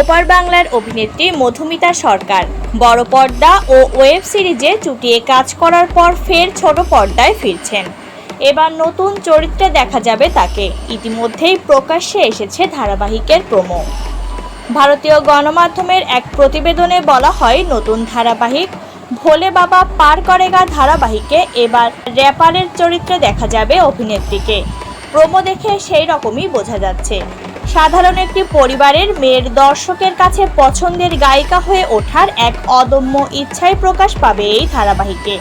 ওপার বাংলার অভিনেত্রী মধুমিতা সরকার। বড় পর্দা ও ওয়েব সিরিজে চুটিয়ে কাজ করার পর ফের ছোট পর্দায় ফিরছেন। এবার নতুন চরিত্রে দেখা যাবে তাকে। ইতিমধ্যেই প্রকাশ্যে এসেছে ধারাবাহিকের প্রোমো। ভারতীয় গণমাধ্যমের এক প্রতিবেদনে বলা হয়, নতুন ধারাবাহিক ভোলে বাবা পার করেগা ধারাবাহিকে। এবার র্যাপারের চরিত্রে দেখা যাবে অভিনেত্রীকে। প্রোমো দেখে সেই রকমই বোঝা যাচ্ছে। সাধারণ একটি পরিবারের মেয়ের দর্শকের কাছে পছন্দের গায়িকা হয়ে ওঠার এক অদম্য ইচ্ছাই প্রকাশ পাবে এই ধারাবাহিকে।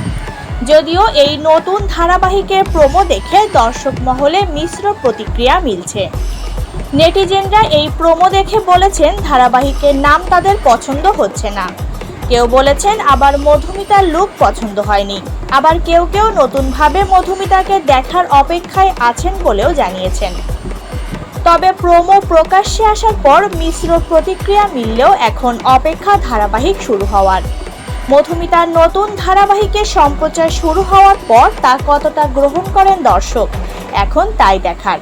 যদিও এই নতুন ধারাবাহিকের প্রোমো দেখে দর্শক মহলে মিশ্র প্রতিক্রিয়া মিলছে। নেটিজেনরা এই প্রোমো দেখে বলেছেন, ধারাবাহিকের নাম তাদের পছন্দ হচ্ছে না। কেউ বলেছেন, আবার মধুমিতার লুক পছন্দ হয়নি। আবার কেউ কেউ নতুনভাবে মধুমিতাকে দেখার অপেক্ষায় আছেন বলেও জানিয়েছেন। তবে প্রোমো প্রকাশ্যে আসার পর মিশ্র প্রতিক্রিয়া মিললেও এখন অপেক্ষা ধারাবাহিক শুরু হওয়ার। মধুমিতার নতুন ধারাবাহিকের সম্প্রচার শুরু হওয়ার পর তা কতটা গ্রহণ করেন দর্শক, এখন তাই দেখার।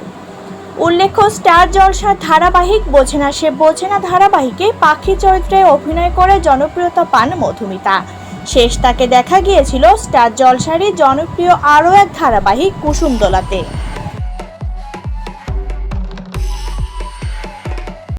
উল্লেখ্য, স্টার জলসার ধারাবাহিক বোঝে না সে বোঝে না ধারাবাহিকে পাখি চরিত্রে অভিনয় করে জনপ্রিয়তা পান মধুমিতা। শেষ তাকে দেখা গিয়েছিল স্টার জলসারই জনপ্রিয় আরও এক ধারাবাহিক কুসুমদোলাতে।